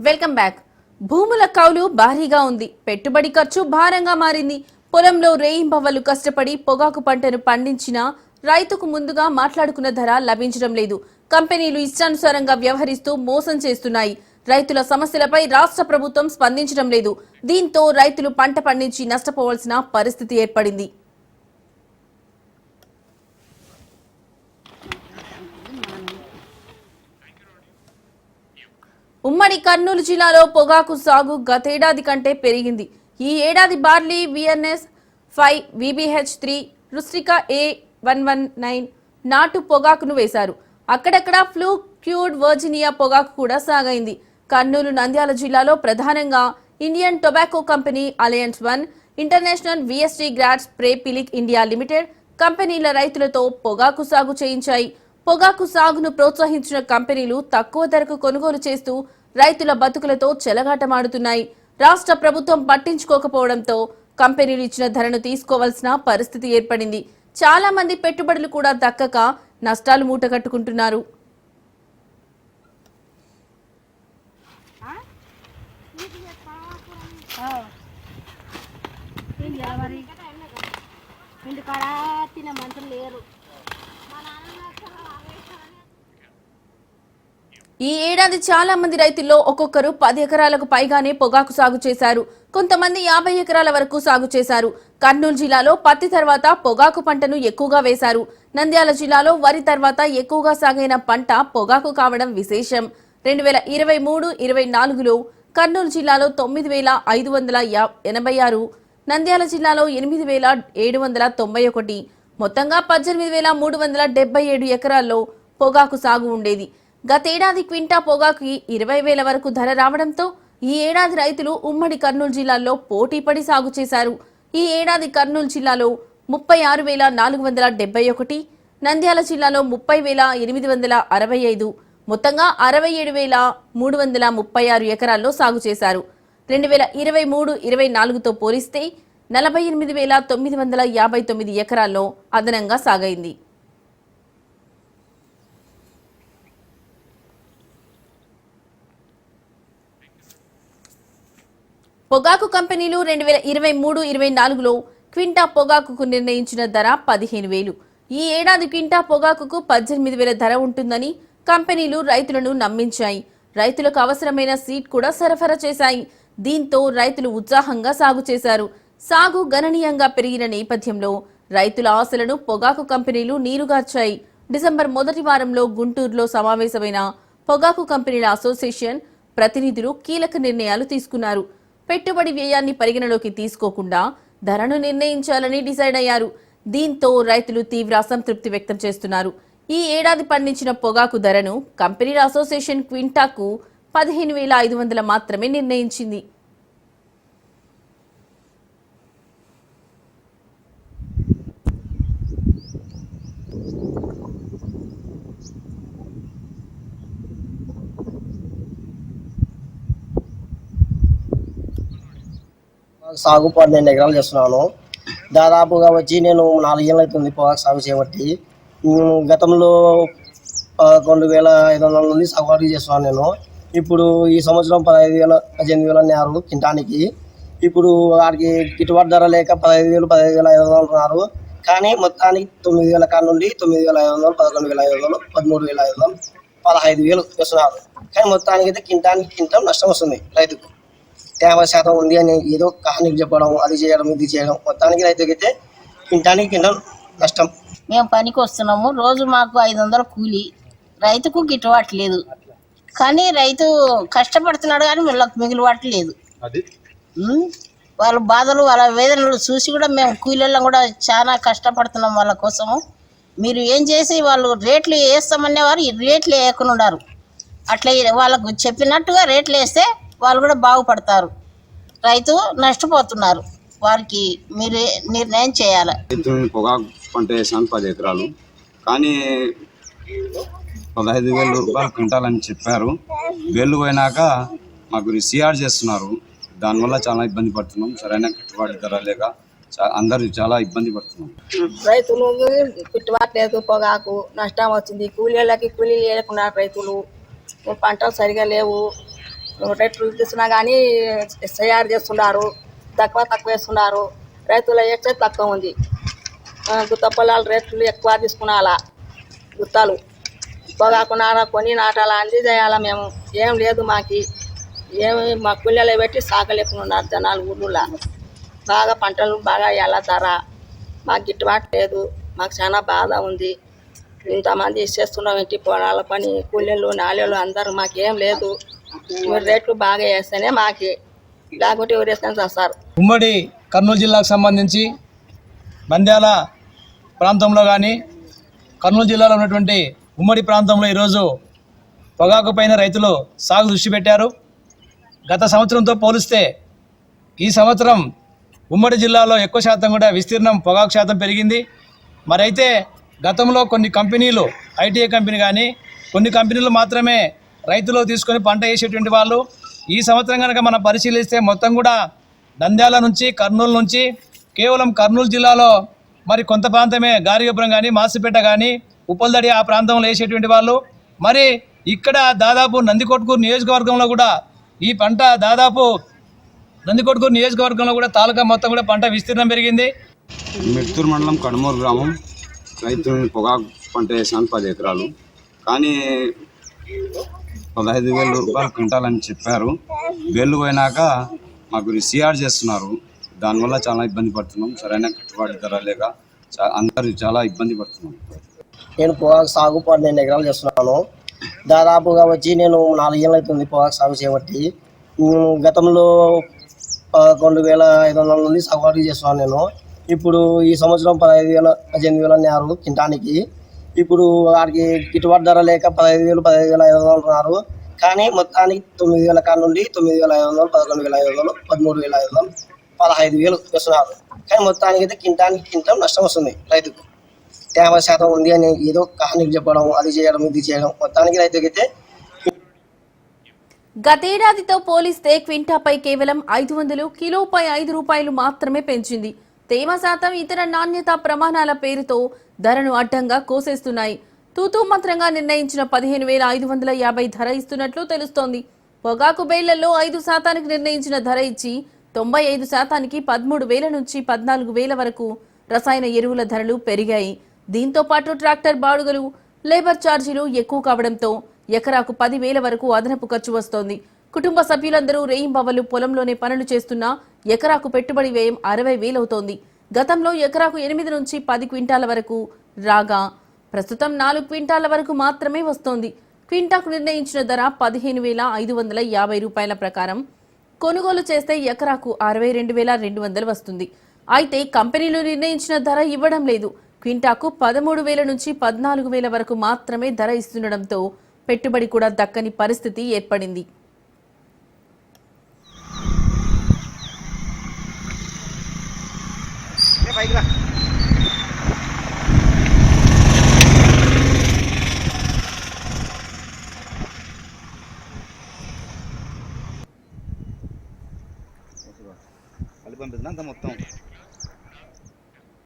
Welcome back. భూముల కౌలు భారీగా ఉంది. పెట్టుబడి ఖర్చు భారంగా మారింది. పొలంలో రేయింబవలు కష్టపడి పొగాకు పంటను పండించిన రైతుకు ముందుగా మాట్లాడుకున్న ధర లభించడం లేదు. కంపెనీలు ఇష్టానుసారంగా వ్యవహరిస్తూ మోసం చేస్తున్నాయి. రైతుల సమస్యలపై రాష్ట్ర ప్రభుత్వం స్పందించడం లేదు. దీంతో రైతులు పంట పండించి నష్టపోవాల్సిన పరిస్థితి ఏర్పడింది. ఉమ్మడి కర్నూలు జిల్లాలో పొగాకు సాగు గతేడాది కంటే పెరిగింది. ఈ ఏడాది barley VNS five VBH three రుస్టిక A one one nine నాటు పొగాకును వేశారు. అక్కడక్కడ ఫ్లూ క్యూడ్ వర్జినియా పొగాకు కూడా సాగైంది. కర్నూలు నంద్యాల జిల్లాలో ప్రధానంగా Indian tobacco company alliance one international VST grads స్ప్రే పిలిక్ ఇండియా లిమిటెడ్ కంపెనీల రైతులతో పొగాకు సాగు చేయించాయి. పొగాకు సాగును ప్రోత్సహించిన కంపెనీలు తక్కువ ధరకు కొనుగోలు చేస్తూ రైతుల బతుకులతో చెలగాటమాడుతున్నాయి. రాష్ట్ర ప్రభుత్వం పట్టించుకోకపోవడంతో కంపెనీలు ఇచ్చిన ధరను తీసుకోవాల్సిన పరిస్థితి ఏర్పడింది. చాలా మంది పెట్టుబడులు కూడా దక్కక నష్టాలు మూటగట్టుకుంటున్నారు. ఇంటికాడ తినే మనుషులు లేరు? ఈ ఏడాది చాలా మంది రైతుల్లో ఒక్కొక్కరు పది ఎకరాలకు పైగానే పొగాకు సాగు చేశారు. కొంతమంది యాభై ఎకరాల వరకు సాగు చేశారు. కర్నూలు జిల్లాలో పత్తి తర్వాత పొగాకు పంటను ఎక్కువగా వేశారు. నంద్యాల జిల్లాలో వరి తర్వాత ఎక్కువగా సాగైన పంట పొగాకు కావడం విశేషం. రెండు వేల ఇరవై మూడు ఇరవై నాలుగులో కర్నూలు జిల్లాలో తొమ్మిది వేల ఐదు వందల యా- ఎనభై ఆరు నంద్యాల జిల్లాలో ఎనిమిది వేల ఏడు వందల తొంభై ఒకటి మొత్తంగా పద్దెనిమిది వేల మూడు వందల డెబ్బై ఏడు ఎకరాల్లో పొగాకు సాగు ఉండేది గతేడాది క్వింటా పొగాకు ఇరవై వేల వరకు ధర రావడంతో ఈ ఏడాది రైతులు ఉమ్మడి కర్నూలు జిల్లాలో పోటీపడి సాగు చేశారు. ఈ ఏడాది కర్నూలు జిల్లాలో ముప్పై ఆరు వేల నాలుగు వందల డెబ్బై ఒకటి నంద్యాల జిల్లాలో ముప్పై వేల ఎనిమిది వందల అరవై ఐదు మొత్తంగా అరవై ఏడు వేల మూడు వందల ముప్పై ఆరు ఎకరాల్లో సాగు చేశారు. రెండు వేల ఇరవై మూడు ఇరవై నాలుగుతో పోలిస్తే నలభై ఎనిమిది వేల తొమ్మిది వందల యాభై తొమ్మిది ఎకరాల్లో అదనంగా సాగైంది. పొగాకు కంపెనీలు రెండు వేల ఇరవై మూడు ఇరవై నాలుగులో క్వింటా పొగాకుకు నిర్ణయించిన ధర పదిహేను వేలు. ఈ ఏడాది క్వింటా పొగాకుకు పద్దెనిమిది వేల ధర ఉంటుందని కంపెనీలు రైతులను నమ్మించాయి. రైతులకు అవసరమైన సీట్ కూడా సరఫరా చేశాయి. దీంతో రైతులు ఉత్సాహంగా సాగు చేశారు. సాగు గణనీయంగా పెరిగిన నేపథ్యంలో రైతుల ఆశలను పొగాకు కంపెనీలు నీరుగార్చాయి. డిసెంబర్ మొదటి వారంలో గుంటూరులో సమావేశమైన పొగాకు కంపెనీల అసోసియేషన్ ప్రతినిధులు కీలక నిర్ణయాలు తీసుకున్నారు. పెట్టుబడి వ్యయాన్ని పరిగణలోకి తీసుకోకుండా ధరను నిర్ణయించాలని డిసైడ్ అయ్యారు. దీంతో రైతులు తీవ్ర అసంతృప్తి వ్యక్తం చేస్తున్నారు. ఈ ఏడాది పండించిన పొగాకు ధరను కంపెనీల అసోసియేషన్ క్వింటాకు పదిహేను వేల ఐదు వందల మాత్రమే నిర్ణయించింది. సాగు పన్నెండు ఎకరాలు చేస్తున్నాను. దాదాపుగా వచ్చి నేను నాలుగేళ్ళు అవుతుంది పొగాకు సాగు చేయబట్టి. గతంలో పదకొండు వేల ఐదు వందల నుండి సాగు చేస్తున్నాను నేను. ఇప్పుడు ఈ సంవత్సరం పదహైదు వేల పద్దెనిమిది వేల అన్నారు తినడానికి. ఇప్పుడు వాడికి గిట్టుబాటు ధర లేక పదహైదు వేలు పదహైదు వేల ఐదు వందలు ఉన్నారు. కానీ మొత్తానికి తొమ్మిది వేల కాడ నుండి తొమ్మిది వేల ఐదు వందలు పదకొండు వేల ఐదు వందలు పదమూడు వేల ఐదు వందలు పదహైదు వేలు చేస్తున్నారు. కానీ మొత్తానికి అయితే కింటానికి కింటం నష్టం వస్తుంది రైతుకు. యాభై శాతం ఉంది అని ఏదో కహానీలు చెప్పడం అది చేయడం ఇది చేయడం. మొత్తానికి రైతుకైతే కింటానికి కింటం నష్టం. మేము పనికి వస్తున్నాము. రోజు మాకు ఐదు వందల కూలి. రైతుకు గిట్టుబాటు లేదు. కానీ రైతు కష్టపడుతున్నాడు కానీ వీళ్ళకి మిగులుబాటు లేదు. వాళ్ళ బాధలు వాళ్ళ వేదనలు చూసి కూడా మేము కూలీళ్ళం కూడా చాలా కష్టపడుతున్నాం వాళ్ళ కోసము. మీరు ఏం చేసి వాళ్ళు రేట్లు వేస్తామనేవారు ఈ రేట్లు వేయకుండా ఉన్నారు అట్లా వాళ్ళకు చెప్పినట్టుగా రేట్లు వేస్తే వాళ్ళు కూడా బాగుపడతారు. రైతు నష్టపోతున్నారు. వారికి మీరు నిర్ణయం చేయాలి. రైతులను పొగాకు పంట వేసాను పది ఎకరాలు. కానీ పదహైదు వేల రూపాయలు క్వింటాలని చెప్పారు. వేలు పోయినాక మాకు సిఆర్ చేస్తున్నారు. దానివల్ల చాలా ఇబ్బంది పడుతున్నాం. సరైన గిట్టుబాటు ధర లేక చా- అందరూ చాలా ఇబ్బంది పడుతున్నాం. రైతులు గిట్టుబాటు లేదు పొగాకు నష్టం వచ్చింది. కూలీళ్ళకి కూలీ లేకున్నారు రైతులు పంటలు సరిగా లేవు. రేట్లు తీసుకున్నా కానీ తయారు చేస్తున్నారు తక్కువ తక్కువ వేస్తున్నారు రైతుల ఎక్సే తక్కువ ఉంది. ఆ, గుత్త పొలాల రేట్లు ఎక్కువ తీసుకున్నాలా గుత్తాలు. పొగాకున్నారా కొని నాటాలా అంది చేయాలా మేము? ఏం లేదు మాకి. ఏమి మా కూలీలు పెట్టి సాగలేకున్నారు జనాలు ఊళ్ళో బాగా పంటలు బాగా ఎలా ధర. మాకు గిట్టుబాటు లేదు. మాకు చాలా బాధ ఉంది. ఇంతమంది ఇచ్చేస్తున్నాం ఇంటి పొలాల పని కూలీలు నాళ్యలు అందరూ మాకేం లేదు. మీరు రేట్లు బాగా వేస్తేనే మాకి లేకుంటే ఎవరు వేసుకొని చేస్తారు ఉమ్మడి కర్నూలు జిల్లాకు సంబంధించి నంద్యాల ప్రాంతంలో కానీ కర్నూలు జిల్లాలో ఉన్నటువంటి ఉమ్మడి ప్రాంతంలో ఈరోజు పొగాకు పైన రైతులు సాగు దృష్టి పెట్టారు. గత సంవత్సరంతో పోలిస్తే ఈ సంవత్సరం ఉమ్మడి జిల్లాలో ఎక్కువ శాతం కూడా విస్తీర్ణం పొగాకు శాతం పెరిగింది. మరైతే గతంలో కొన్ని కంపెనీలు ఐటీఐ కంపెనీ కానీ కొన్ని కంపెనీలు మాత్రమే రైతులు తీసుకొని పంట వేసేటువంటి వాళ్ళు ఈ సంవత్సరం కనుక మనం పరిశీలిస్తే మొత్తం కూడా నంద్యాల నుంచి కర్నూలు నుంచి కేవలం కర్నూలు జిల్లాలో మరి కొంత ప్రాంతమే గారిగపురం కానీ మాసిపేట కానీ ఉప్పల్దడి ఆ ప్రాంతంలో వేసేటువంటి వాళ్ళు. మరి ఇక్కడ దాదాపు నందికొట్కూరు నియోజకవర్గంలో కూడా ఈ పంట దాదాపు నందికొట్కూరు నియోజకవర్గంలో కూడా తాలూకా మొత్తం కూడా పంట విస్తీర్ణం పెరిగింది. మిత్తూరు మండలం కడమూరు గ్రామం. రైతు పొగాకు పంట వేసాను పది ఎకరాలు. కానీ పదహైదు వేల రూపాయలు క్వింటాలని చెప్పారు. వేళ్ళు పోయినాక మాకు సిఆర్ చేస్తున్నారు. దానివల్ల చాలా ఇబ్బంది పడుతున్నాం. సరైన కట్టుబాటు ధర లేక చా- చాలా ఇబ్బంది పడుతున్నాం. నేను పొగాకు సాగు పన్నెండు ఎకరాలు చేస్తున్నాను. దాదాపుగా వచ్చి నేను నాలుగేళ్ళు అవుతుంది పొగాకు సాగు చేయబట్టి. గతంలో పదకొండు వేల ఐదు వందల నుండి సాగు చేస్తున్నాను నేను. ఇప్పుడు ఈ సంవత్సరం పదహైదు వేల పద్దెనిమిది వేల అన్నారు కింటానికి ఇప్పుడు వారికి గిట్టుబాటు ధర లేక పదహైదు వేలు పదహైదు వేల ఐదు వందలు ఉన్నారు. కానీ మొత్తానికి తొమ్మిది వేల కాడ నుండి తొమ్మిది వేల ఐదు వందలు పదకొండు వేల ఐదు వందలు పదమూడు వేల ఐదు వందలు పదహైదు వేలు వస్తున్నారు కానీ మొత్తానికి అయితే కింటానికి కింటం నష్టం వస్తుంది రైతుకు. తేమ శాతం ఉంది అని ఏదో కహానికి చెప్పడం అది చేయడం ఇది చేయడం. మొత్తానికి రైతుకైతే గతేడాదితో పోలిస్తే క్వింటాపై కేవలం ఐదు వందలు కిలోపై ఐదు రూపాయలు మాత్రమే పెంచింది. తేమ శాతం ఇతర నాణ్యత ప్రమాణాల పేరుతో ధరను అడ్డంగా కోసేస్తున్నాయి. తూతూ మంత్రంగా నిర్ణయించిన పదిహేను వేల ఐదు వందల యాభై ధర ఇస్తున్నట్లు తెలుస్తోంది. పొగాకు బేళ్ళలో ఐదు శాతానికి నిర్ణయించిన ధర ఇచ్చి తొంభై ఐదు శాతానికి పదమూడు వేల నుంచి పద్నాలుగు వేల వరకు రసాయన ఎరువుల ధరలు పెరిగాయి. దీంతో పాటు ట్రాక్టర్ బాడుగలు లేబర్ ఛార్జీలు ఎక్కువ కావడంతో ఎకరాకు పది వేల వరకు అదనపు ఖర్చు వస్తోంది. కుటుంబ సభ్యులందరూ రేయింబవలు పొలంలోనే పనులు చేస్తున్నా ఎకరాకు పెట్టుబడి వ్యయం అరవై వేలవుతోంది. గతంలో ఎకరాకు ఎనిమిది నుంచి పది క్వింటాల వరకు రాగా ప్రస్తుతం నాలుగు క్వింటాల వరకు మాత్రమే వస్తోంది. క్వింటాకు నిర్ణయించిన ధర పదిహేను వేల ఐదు వందల యాభై రూపాయల ప్రకారం కొనుగోలు చేస్తే ఎకరాకు అరవై రెండు వేల రెండు వందలు వస్తుంది. అయితే కంపెనీలు నిర్ణయించిన ధర ఇవ్వడం లేదు. క్వింటాకు పదమూడు వేల నుంచి పద్నాలుగు వేల వరకు మాత్రమే ధర ఇస్తుండడంతో పెట్టుబడి కూడా దక్కని పరిస్థితి ఏర్పడింది. కలిపి పంపిస్తున్నా అంత మొత్తం.